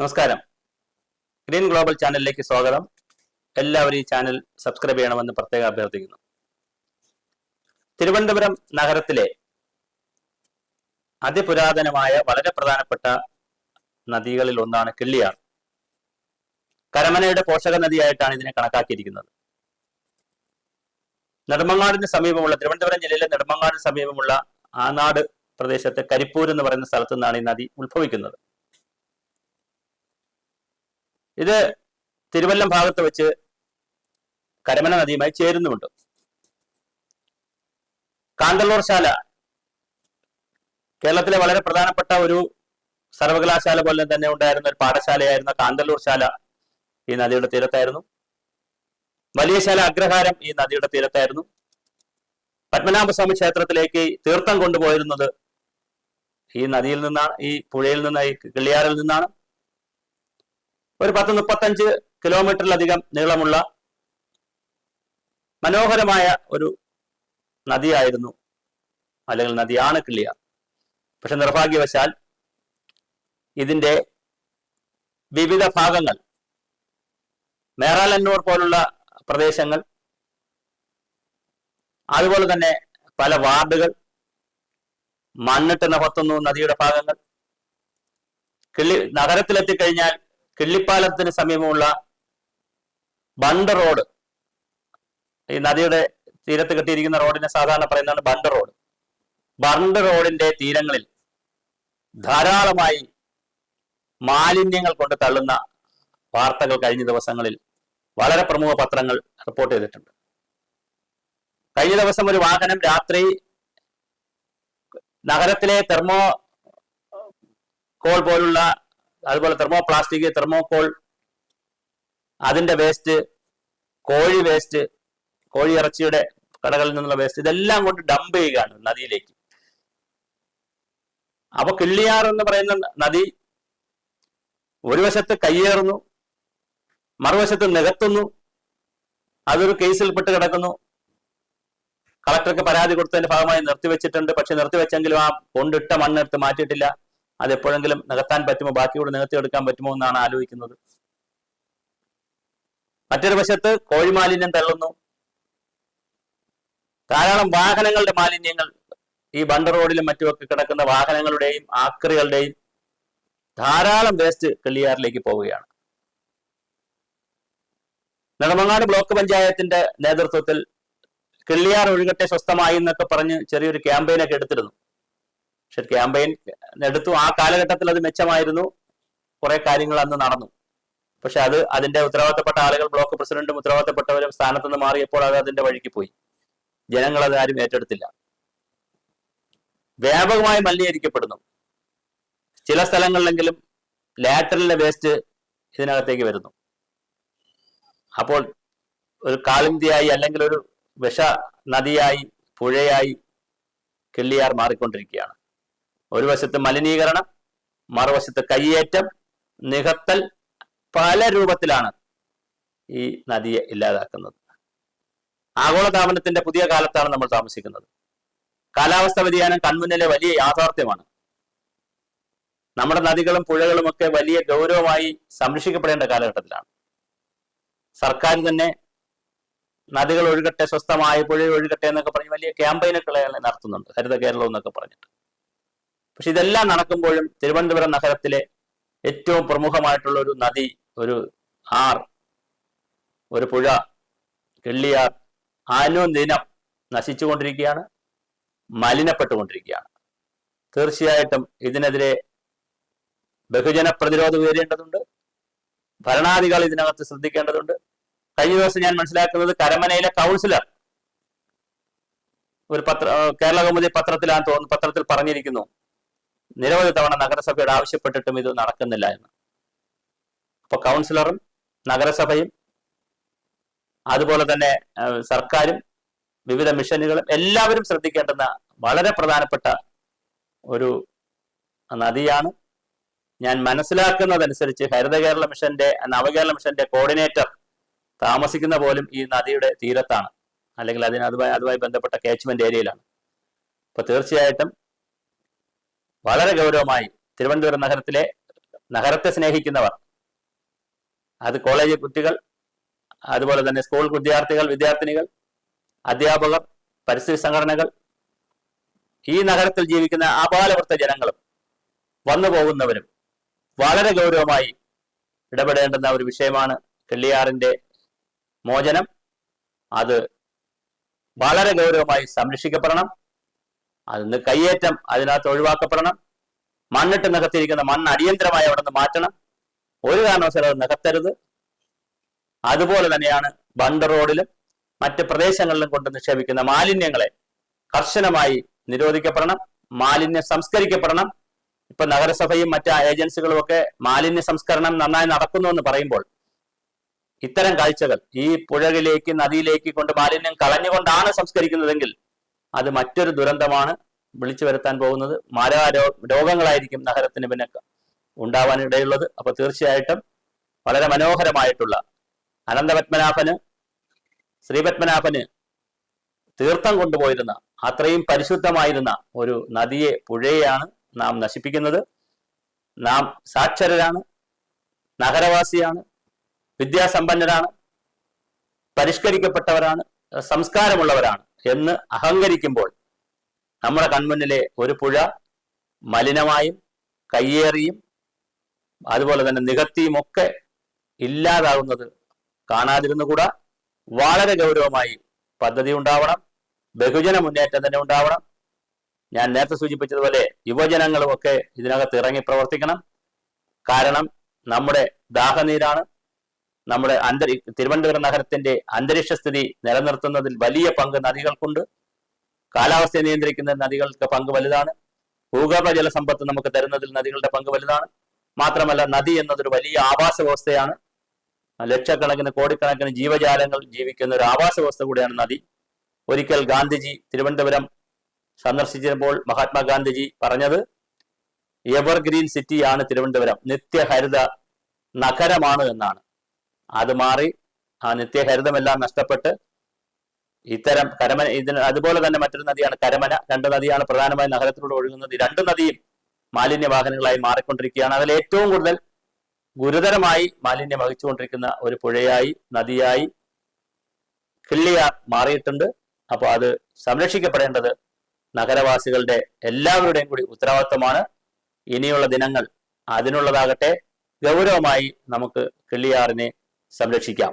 നമസ്കാരം. Green global ചാനലിലേക്ക് സ്വാഗതം. എല്ലാവരും ഈ ചാനൽ സബ്സ്ക്രൈബ് ചെയ്യണമെന്ന് പ്രത്യേകം അഭ്യർത്ഥിക്കുന്നു. തിരുവനന്തപുരം നഗരത്തിലെ അതിപുരാതനമായ വളരെ പ്രധാനപ്പെട്ട നദികളിൽ ഒന്നാണ് കിള്ളിയാർ. കരമനയുടെ പോഷക നദിയായിട്ടാണ് ഇതിനെ കണക്കാക്കിയിരിക്കുന്നത്. നെടുമങ്ങാടിന് സമീപമുള്ള തിരുവനന്തപുരം ജില്ലയിലെ നെടുമങ്ങാടിന് സമീപമുള്ള ആനാട് പ്രദേശത്തെ കരിപ്പൂർ എന്ന് പറയുന്ന സ്ഥലത്തു നിന്നാണ് ഈ നദി ഉത്ഭവിക്കുന്നത്. ഇത് തിരുവല്ലം ഭാഗത്ത് വെച്ച് കരമന നദിയുമായി ചേരുന്നുമുണ്ട്. കാന്തല്ലൂർ ശാല കേരളത്തിലെ വളരെ പ്രധാനപ്പെട്ട ഒരു സർവകലാശാല പോലെ തന്നെ ഉണ്ടായിരുന്ന ഒരു പാഠശാലയായിരുന്ന കാന്തല്ലൂർ ശാല ഈ നദിയുടെ തീരത്തായിരുന്നു. വലിയ ശാല അഗ്രഹാരം ഈ നദിയുടെ തീരത്തായിരുന്നു. പത്മനാഭസ്വാമി ക്ഷേത്രത്തിലേക്ക് തീർത്ഥം കൊണ്ടുപോയിരുന്നത് ഈ നദിയിൽ നിന്നാണ് ഈ പുഴയിൽ നിന്ന് ഈ കിള്ളിയാറിൽ നിന്നാണ്. ഒരു പത്ത് മുപ്പത്തഞ്ച് കിലോമീറ്ററിലധികം നീളമുള്ള മനോഹരമായ ഒരു നദിയായിരുന്നു അല്ലെങ്കിൽ നദിയാണ് കിള്ളിയാർ പക്ഷെ നിർഭാഗ്യവശാൽ ഇതിന്റെ വിവിധ ഭാഗങ്ങൾ മേറാലന്നൂർ പോലുള്ള പ്രദേശങ്ങൾ അതുപോലെ തന്നെ പല വാർഡുകൾ മണ്ണിട്ട് നികത്തുന്നു നദിയുടെ ഭാഗങ്ങൾ കിള്ളി നഗരത്തിലെത്തിക്കഴിഞ്ഞാൽ കിള്ളിപ്പാലത്തിന് സമീപമുള്ള ബണ്ട് റോഡ്. ഈ നദിയുടെ തീരത്ത് കെട്ടിയിരിക്കുന്ന റോഡിനെ സാധാരണ പറയുന്നതാണ് ബണ്ട് റോഡ്. ബണ്ട് റോഡിന്റെ തീരങ്ങളിൽ ധാരാളമായി മാലിന്യങ്ങൾ കൊണ്ട് തള്ളുന്ന വാർത്തകൾ കഴിഞ്ഞ ദിവസങ്ങളിൽ വളരെ പ്രമുഖ പത്രങ്ങൾ റിപ്പോർട്ട് ചെയ്തിട്ടുണ്ട്. കഴിഞ്ഞ ദിവസം ഒരു വാഹനം രാത്രി നഗരത്തിലെ തെർമോ കോൾ പോലുള്ള അതുപോലെ തെർമോ പ്ലാസ്റ്റിക് തെർമോകോൾ അതിന്റെ വേസ്റ്റ് കോഴി വേസ്റ്റ് കോഴി ഇറച്ചിയുടെ കടകളിൽ നിന്നുള്ള വേസ്റ്റ് ഇതെല്ലാം കൊണ്ട് ഡംപ് ചെയ്യുകയാണ് നദിയിലേക്ക്. അപ്പൊ കിള്ളിയാർ എന്ന് പറയുന്ന നദി ഒരു വശത്ത് കയ്യേറുന്നു മറുവശത്ത് നികത്തുന്നു അതൊരു കേസിൽപ്പെട്ട് കിടക്കുന്നു. കളക്ടർക്ക് പരാതി കൊടുത്തതിന്റെ ഭാഗമായി നിർത്തിവെച്ചിട്ടുണ്ട്. പക്ഷെ നിർത്തിവെച്ചെങ്കിലും ആ കൊണ്ടിട്ട മണ്ണെടുത്ത് മാറ്റിയിട്ടില്ല. അത് എപ്പോഴെങ്കിലും നികത്താൻ പറ്റുമോ? ബാക്കിയോട് നികത്തിയെടുക്കാൻ പറ്റുമോ എന്നാണ് ആലോചിക്കുന്നത്. മറ്റൊരു വശത്ത് കോഴി മാലിന്യം തള്ളുന്നു. ധാരാളം വാഹനങ്ങളുടെ മാലിന്യങ്ങൾ ഈ ബണ്ടർ റോഡിലും മറ്റുമൊക്കെ കിടക്കുന്ന വാഹനങ്ങളുടെയും ആക്രികളുടെയും ധാരാളം വേസ്റ്റ് കിള്ളിയാറിലേക്ക് പോവുകയാണ്. നെടുമങ്ങാട് ബ്ലോക്ക് പഞ്ചായത്തിന്റെ നേതൃത്വത്തിൽ കിള്ളിയാർ ഒഴുകട്ടെ സ്വസ്ഥമായി എന്നൊക്കെ പറഞ്ഞ് ചെറിയൊരു ക്യാമ്പയിനൊക്കെ എടുത്തിരുന്നു. പക്ഷെ ക്യാമ്പയിൻ എടുത്തു. ആ കാലഘട്ടത്തിൽ അത് മെച്ചമായിരുന്നു. കുറെ കാര്യങ്ങൾ അന്ന് നടന്നു. പക്ഷെ അത് അതിന്റെ ഉത്തരവാദിത്തപ്പെട്ട ആളുകൾ ബ്ലോക്ക് പ്രസിഡന്റും ഉത്തരവാദിത്തപ്പെട്ടവരും സ്ഥാനത്ത് നിന്ന് മാറിയപ്പോൾ അത് അതിന്റെ വഴിക്ക് പോയി. ജനങ്ങൾ അത് ആരും ഏറ്റെടുത്തില്ല. വ്യാപകമായി മലിനീകരിക്കപ്പെടുന്നു. ചില സ്ഥലങ്ങളിലെങ്കിലും ലാറ്ററലിലെ വേസ്റ്റ് ഇതിനകത്തേക്ക് വരുന്നു. അപ്പോൾ ഒരു കാളിന്തിയായി അല്ലെങ്കിൽ ഒരു വിഷ നദിയായി പുഴയായി കിള്ളിയാർ മാറിക്കൊണ്ടിരിക്കുകയാണ്. ഒരു വശത്ത് മലിനീകരണം മറുവശത്ത് കയ്യേറ്റം നികത്തൽ പല രൂപത്തിലാണ് ഈ നദിയെ ഇല്ലാതാക്കുന്നത്. ആഗോളതാപനത്തിന്റെ പുതിയ കാലത്താണ് നമ്മൾ താമസിക്കുന്നത്. കാലാവസ്ഥ വ്യതിയാനം കൺമുന്നിലെ വലിയ യാഥാർത്ഥ്യമാണ്. നമ്മുടെ നദികളും പുഴകളും ഒക്കെ വലിയ ഗൗരവമായി സംരക്ഷിക്കപ്പെടേണ്ട കാലഘട്ടത്തിലാണ്. സർക്കാർ തന്നെ നദികൾ ഒഴുകട്ടെ സ്വസ്ഥമായ പുഴ ഒഴുകട്ടെ എന്നൊക്കെ പറഞ്ഞ് വലിയ ക്യാമ്പയിനുകളെ നടത്തുന്നുണ്ട്. ഹരിത കേരളം എന്നൊക്കെ പറഞ്ഞിട്ട്. പക്ഷെ ഇതെല്ലാം നടക്കുമ്പോഴും തിരുവനന്തപുരം നഗരത്തിലെ ഏറ്റവും പ്രമുഖമായിട്ടുള്ള ഒരു നദി ഒരു ആർ ഒരു പുഴ കിള്ളിയാർ അനുദിനം നശിച്ചുകൊണ്ടിരിക്കുകയാണ് മലിനപ്പെട്ടുകൊണ്ടിരിക്കുകയാണ്. തീർച്ചയായിട്ടും ഇതിനെതിരെ ബഹുജന പ്രതിരോധം ഉയരേണ്ടതുണ്ട്. ഭരണാധികാരികൾ ഇതിനകത്ത് ശ്രദ്ധിക്കേണ്ടതുണ്ട്. കഴിഞ്ഞ ദിവസം ഞാൻ മനസ്സിലാക്കുന്നത് കരമനയിലെ കൗൺസിലർ ഒരു പത്ര കേരള കൗമുദി പത്രത്തിലാണ് തോന്നുന്നു പത്രത്തിൽ പറഞ്ഞിരിക്കുന്നു. നിരവധി തവണ നഗരസഭയോട് ആവശ്യപ്പെട്ടിട്ടും ഇത് നടക്കുന്നില്ല എന്ന്. അപ്പൊ കൗൺസിലറും നഗരസഭയും അതുപോലെ തന്നെ സർക്കാരും വിവിധ മിഷനുകളും എല്ലാവരും ശ്രദ്ധിക്കേണ്ടുന്ന വളരെ പ്രധാനപ്പെട്ട ഒരു നദിയാണ്. ഞാൻ മനസ്സിലാക്കുന്നതനുസരിച്ച് ഹരിത കേരള മിഷന്റെ നവകേരള മിഷന്റെ കോർഡിനേറ്റർ താമസിക്കുന്ന പോലും ഈ നദിയുടെ തീരത്താണ്. അല്ലെങ്കിൽ അതിന് അതുമായി അതുമായി ബന്ധപ്പെട്ട കാച്ച്മെന്റ് ഏരിയയിലാണ് അപ്പൊ തീർച്ചയായിട്ടും വളരെ ഗൗരവമായി തിരുവനന്തപുരം നഗരത്തിലെ നഗരത്തെ സ്നേഹിക്കുന്നവർ അത് കോളേജ് കുട്ടികൾ അതുപോലെ തന്നെ സ്കൂൾ വിദ്യാർത്ഥികൾ വിദ്യാർത്ഥിനികൾ അധ്യാപകർ പരിസ്ഥിതി സംഘടനകൾ ഈ നഗരത്തിൽ ജീവിക്കുന്ന ആപാലവൃത്ത ജനങ്ങളും വന്നു പോകുന്നവരും വളരെ ഗൗരവമായി ഇടപെടേണ്ടുന്ന ഒരു വിഷയമാണ് കെള്ളിയാറിന്റെ മോചനം. അത് വളരെ ഗൗരവമായി സംരക്ഷിക്കപ്പെടണം. അതിന് കയ്യേറ്റം അതിനകത്ത് ഒഴിവാക്കപ്പെടണം. മണ്ണിട്ട് നികത്തിയിരിക്കുന്ന മണ്ണ് അടിയന്തരമായി അവിടെ നിന്ന് മാറ്റണം. ഒരു കാരണവശാലും അത് നികത്തരുത്. അതുപോലെ തന്നെയാണ് ബണ്ട് റോഡിലും മറ്റ് പ്രദേശങ്ങളിലും കൊണ്ട് നിക്ഷേപിക്കുന്ന മാലിന്യങ്ങളെ കർശനമായി നിരോധിക്കപ്പെടണം മാലിന്യം സംസ്കരിക്കപ്പെടണം. ഇപ്പൊ നഗരസഭയും മറ്റ് ഏജൻസികളും ഒക്കെ മാലിന്യ സംസ്കരണം നന്നായി നടക്കുന്നു എന്ന് പറയുമ്പോൾ ഇത്തരം കാഴ്ചകൾ ഈ പുഴകളിലേക്ക് നദിയിലേക്ക് കൊണ്ട് മാലിന്യം കളഞ്ഞുകൊണ്ടാണ് സംസ്കരിക്കുന്നതെങ്കിൽ അത് മറ്റൊരു ദുരന്തമാണ് വിളിച്ചു വരുത്താൻ പോകുന്നത്. മാരക രോഗങ്ങളായിരിക്കും നഗരത്തിന് പിന്നെ ഉണ്ടാവാൻ ഇടയുള്ളത് അപ്പൊ തീർച്ചയായിട്ടും വളരെ മനോഹരമായിട്ടുള്ള അനന്തപത്മനാഭന് ശ്രീപത്മനാഭന് തീർത്ഥം കൊണ്ടുപോയിരുന്ന അത്രയും പരിശുദ്ധമായിരുന്ന ഒരു നദിയെ പുഴയെയാണ് നാം നശിപ്പിക്കുന്നത്. നാം സാക്ഷരരാണ് നഗരവാസിയാണ് വിദ്യാസമ്പന്നരാണ് പരിഷ്കരിക്കപ്പെട്ടവരാണ് സംസ്കാരമുള്ളവരാണ്. എന്ന് അഹങ്കരിക്കുമ്പോൾ നമ്മുടെ കൺമുന്നിലെ ഒരു പുഴ മലിനമായും കയ്യേറിയും അതുപോലെ തന്നെ നികത്തിയും ഒക്കെ ഇല്ലാതാകുന്നത് കാണാതിരുന്നുകൂടാ വളരെ ഗൗരവമായി പദ്ധതി ഉണ്ടാവണം. ബഹുജന മുന്നേറ്റം തന്നെ ഉണ്ടാവണം. ഞാൻ നേരത്തെ സൂചിപ്പിച്ചതുപോലെ യുവജനങ്ങളും ഒക്കെ ഇതിനകത്ത് ഇറങ്ങി പ്രവർത്തിക്കണം. കാരണം നമ്മുടെ ദാഹനീരാണ്. നമ്മുടെ അന്തരി തിരുവനന്തപുരം നഗരത്തിന്റെ അന്തരീക്ഷ സ്ഥിതി നിലനിർത്തുന്നതിൽ വലിയ പങ്ക് നദികൾക്കുണ്ട്. കാലാവസ്ഥയെ നിയന്ത്രിക്കുന്ന നദികൾക്ക് പങ്ക് വലുതാണ്. ഭൂഗർഭ ജലസമ്പത്ത് നമുക്ക് തരുന്നതിൽ നദികളുടെ പങ്ക് വലുതാണ്. മാത്രമല്ല നദി എന്നതൊരു വലിയ ആവാസ വ്യവസ്ഥയാണ്. ലക്ഷക്കണക്കിന് കോടിക്കണക്കിന് ജീവജാലങ്ങൾ ജീവിക്കുന്ന ഒരു ആവാസ വ്യവസ്ഥ കൂടിയാണ് നദി. ഒരിക്കൽ ഗാന്ധിജി തിരുവനന്തപുരം സന്ദർശിച്ചപ്പോൾ മഹാത്മാഗാന്ധിജി പറഞ്ഞത് എവർഗ്രീൻ സിറ്റിയാണ് തിരുവനന്തപുരം. നിത്യഹരിത നഗരമാണ് എന്നാണ്. അത് മാറി ആ നിത്യഹരിതമെല്ലാം നഷ്ടപ്പെട്ട് ഇത്തരം കരമന ഇതിന് അതുപോലെ തന്നെ മറ്റൊരു നദിയാണ് കരമന. രണ്ട് നദിയാണ് പ്രധാനമായും നഗരത്തിലൂടെ ഒഴുകുന്നത്. രണ്ട് നദിയും മാലിന്യ വാഹനങ്ങളായി മാറിക്കൊണ്ടിരിക്കുകയാണ്. അതിൽ ഏറ്റവും കൂടുതൽ ഗുരുതരമായി മാലിന്യം വഹിച്ചുകൊണ്ടിരിക്കുന്ന ഒരു പുഴയായി നദിയായി കിള്ളിയാർ മാറിയിട്ടുണ്ട്. അപ്പോൾ അത് സംരക്ഷിക്കപ്പെടേണ്ടത് നഗരവാസികളുടെ എല്ലാവരുടെയും കൂടി ഉത്തരവാദിത്തമാണ് ഇനിയുള്ള ദിനങ്ങൾ അതിനുള്ളതാകട്ടെ. ഗൗരവമായി നമുക്ക് കിള്ളിയാറിനെ സംരക്ഷിക്കാം.